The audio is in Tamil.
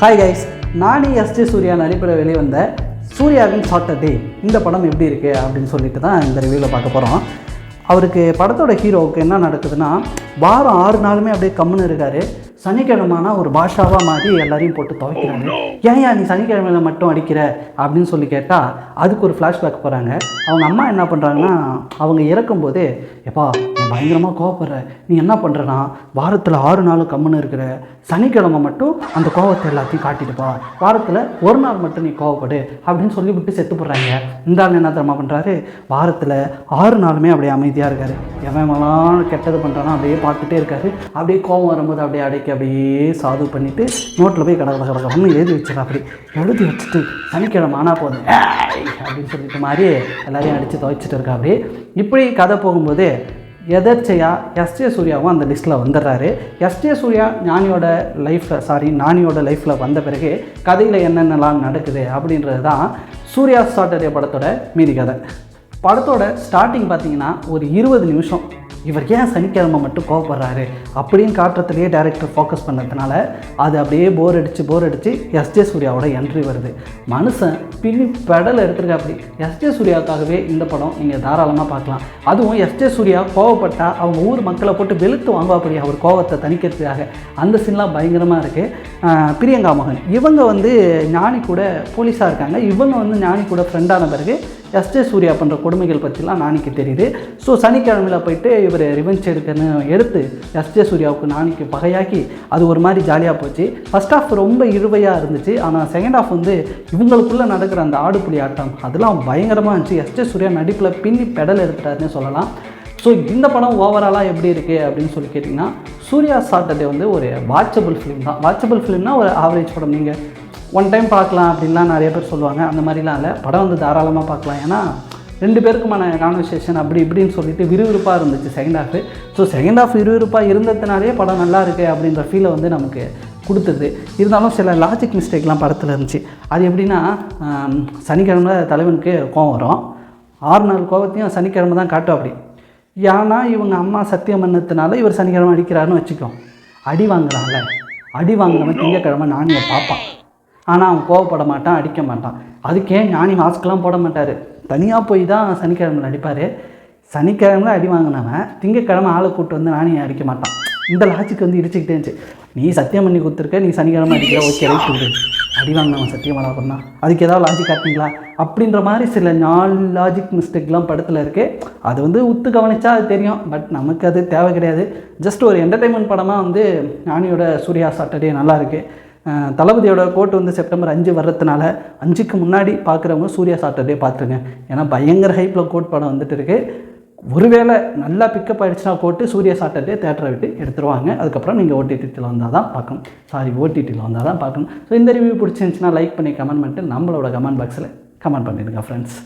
Hi guys Nani S J நடிப்பில் வெளிவந்த சூர்யாவின் சாட்டர்டே இந்த படம் எப்படி இருக்குது அப்படின்னு சொல்லிட்டு தான் இந்த ரிவ்யூவில் பார்க்க போகிறோம் அவருக்கு படத்தோட ஹீரோவுக்கு என்ன நடக்குதுன்னா வாரம் ஆறு நாளுமே அப்படியே கம்முன்னு இருக்காரு. சனிக்கிழமைனா ஒரு பாஷாவாக மாறி எல்லாரையும் போட்டு துவைக்கிறாரு ஏன் ஏன் நீ சனிக்கிழமையில மட்டும் அடிக்கிற அப்படின்னு சொல்லி கேட்டால் அதுக்கு ஒரு ஃப்ளாஷ்பேக் போகிறாங்க அவங்க அம்மா என்ன பண்ணுறாங்கன்னா அவங்க இறக்கும்போது எப்பா பயங்கரமாக கோவப்படுற. நீ என்ன பண்ணுறனா வாரத்தில் ஆறு நாள் கம்முன்னு இருக்கிற சனிக்கிழமை மட்டும் அந்த கோவத்தை எல்லாத்தையும் காட்டிட்டுப்பா வாரத்தில் ஒரு நாள் மட்டும் நீ கோவப்படு அப்படின்னு சொல்லி விட்டு செத்து போடுறாங்க இந்த ஆள் என்ன தெரியுமா பண்ணுறாரு வாரத்தில் ஆறு நாளுமே அப்படியே அமைதியாக இருக்கார். எவன் எவன்லாம் கெட்டது பண்ணுறானோ அப்படியே பார்த்துட்டே இருக்காரு. அப்படியே கோவம் வரும்போது அப்படியே அடைக்கி அப்படியே சாது பண்ணிவிட்டு நோட்டில் போய் கடை கடை ஒன்று எழுதி வச்சிடறா. அப்படி எழுதி வச்சுட்டு சனிக்கிழமை ஆனால் போதும். அப்படின்னு சொல்லிட்டு மாதிரி எல்லாரையும் அடித்து துவைச்சிட்டு இருக்கா. அப்படி இப்படி கதை போகும்போது எதர்ச்சையாக எஸ்ஜே சூர்யாவும் அந்த லிஸ்ட்டில் வந்துடுறாரு. எஸ்ஜே சூர்யா ஞானியோட லைஃப்பில் சாரி நானியோட லைஃப்பில் வந்த பிறகு கதையில் என்னென்னலாம் நடக்குது அப்படின்றது தான் சூர்யா சாட்டர்டே படத்தோட மீதி கதை. படத்தோட ஸ்டார்டிங் பார்த்தீங்கன்னா ஒரு இருபது நிமிஷம். இவர் ஏன் சனிக்கிழமை மட்டும் கோவப்படுறாரு அப்படின்னு காட்டுறதுலேயே டேரக்டர் ஃபோக்கஸ் பண்ணதுனால அது அப்படியே போர் அடித்து போர் அடித்து எஸ்ஜே சூர்யாவோட என்ட்ரி வருது. மனுஷன் பின்னி பெடல் எடுத்துருக்கா அப்படி. எஸ்ஜே சூர்யாவுக்காகவே இந்த படம் நீங்கள் தாராளமாக பார்க்கலாம். அதுவும் எஸ்ஜே சூர்யா கோவப்பட்டால் அவங்க ஊர் மக்களை போட்டு வெளுத்து வாங்குவா அப்படி அவர் கோவத்தை தணிக்கிறதுக்காக. அந்த சீன்லாம் பயங்கரமாக இருக்குது பிரியங்கா மோகன். இவங்க வந்து ஞானி கூட போலீஸாக இருக்காங்க. இவங்க வந்து ஞானி கூட ஃப்ரெண்டான பிறகு எஸ்ஜே சூர்யா பண்ணுற கொடுமைகள் பற்றிலாம் நானிக்கு தெரியுது. ஸோ சனிக்கிழமையில் போயிட்டு இவர் ரிவெஞ்ச் எடுக்கன்னு எடுத்து எஸ்ஜே சூர்யாவுக்கு நானிக்கு பகையாக்கி அது ஒரு மாதிரி ஜாலியாக போச்சு. ஃபஸ்ட் ஹாஃப் ரொம்ப இழுவையாக இருந்துச்சு. ஆனால் செகண்ட் ஹாஃப் வந்து இவங்களுக்குள்ளே நடக்கிற அந்த ஆடுபுலி ஆட்டம் அதெல்லாம் பயங்கரமாக இருந்துச்சு. எஸ்ஜே சூர்யா நடிப்பில் பின்னி பெடல் எடுத்துட்டாருன்னு சொல்லலாம். ஸோ இந்த படம் ஓவராலாக எப்படி இருக்குது அப்படின்னு சொல்லி கேட்டிங்கன்னா சூர்யா சாட்டர்டே வந்து ஒரு வாட்சபிள் ஃபிலிம் தான். வாட்சபிள் ஃபிலிம்னா ஒரு ஆவரேஜ் படம். நீங்கள் ஒன் டைம் பார்க்கலாம் அப்படின்லாம் நிறைய பேர் சொல்லுவாங்க. அந்த மாதிரிலாம் இல்லை. படம் வந்து தாராளமாக பார்க்கலாம். ஏன்னா ரெண்டு பேருக்குமான கான்வர்சேஷன் அப்படி இப்படின்னு சொல்லிட்டு விறுவிறுப்பாக இருந்துச்சு second half so second half விறுவிறுப்பாக இருந்ததுனாலே படம் நல்லா இருக்குது அப்படின்ற ஃபீலை வந்து நமக்கு கொடுத்தது. இருந்தாலும் சில லாஜிக் மிஸ்டேக்லாம் படத்தில் இருந்துச்சு. அது எப்படின்னா சனிக்கிழமை தலைவனுக்கு கோவம் வரும். ஆறு நாள் கோவத்தையும் சனிக்கிழமை தான் காட்டும் அப்படி ஏன்னா இவங்க அம்மா சத்தியம் பண்ணதுனால இவர் சனிக்கிழமை அடிக்கிறாருன்னு வச்சுக்கோ. அடி வாங்குறான்ல. அடி வாங்குறவன் திங்கக்கிழமை நானியை பார்ப்பான். ஆனால் அவன் கோவப்பட மாட்டான் அடிக்க மாட்டான். அதுக்கே ஞானி மாஸ்க்லாம் போட மாட்டார். தனியாக போய் தான் சனிக்கிழமை அடிப்பார் சனிக்கிழமை அடி வாங்கினவன் திங்கக்கிழமை ஆளை கூப்பிட்டு வந்து நானே அடிக்க மாட்டான். இந்த லாஜிக் வந்து இடிச்சுக்கிட்டே இருந்துச்சு. நீ சத்தியம் பண்ணி கொடுத்துருக்க நீ சனிக்கிழமை அடிக்கிற ஓகே ரைட் விடு அடி வாங்கினவன் சத்தியம் பண்ணா அதுக்கு ஏதாவது லாஜிக் காட்டிங்களா அப்படின்ற மாதிரி சில நாலு லாஜிக் மிஸ்டேக்லாம் படத்தில் இருக்குது அது வந்து உத்து கவனித்தா அது தெரியும். பட் நமக்கு அது தேவை கிடையாது. ஜஸ்ட் ஒரு என்டர்டெயின்மெண்ட் படமாக வந்து ஞானியோட சூர்யா சாட்டர்டே நல்லா இருக்குது தளபதியோட கோட் வந்து செப்டம்பர் அஞ்சு வர்றதுனால அஞ்சுக்கு முன்னாடி பார்க்குறவங்க சூர்யா சாட்டர்டே பார்த்துருங்க. ஏன்னா பயங்கர ஹைப்பில் கோட் படம் வந்துட்டு இருக்கு. ஒருவேளை நல்லா பிக்கப் ஆகிடுச்சுன்னா போட்டு சூர்யா சாட்டர்டே தேட்டரை விட்டு எடுத்துருவாங்க. அதுக்கப்புறம் நீங்கள் ஓடிடியில் வந்தால் தான் பார்க்கணும் சாரி ஓடிடியில் வந்தால் தான் பார்க்கணும் ஸோ இந்த ரிவ்யூ பிடிச்சிருந்துச்சுன்னா லைக் பண்ணி கமெண்ட் பண்ணிட்டு நம்மளோட கமெண்ட் பாக்ஸில் கமெண்ட் பண்ணிடுங்க ஃப்ரெண்ட்ஸ்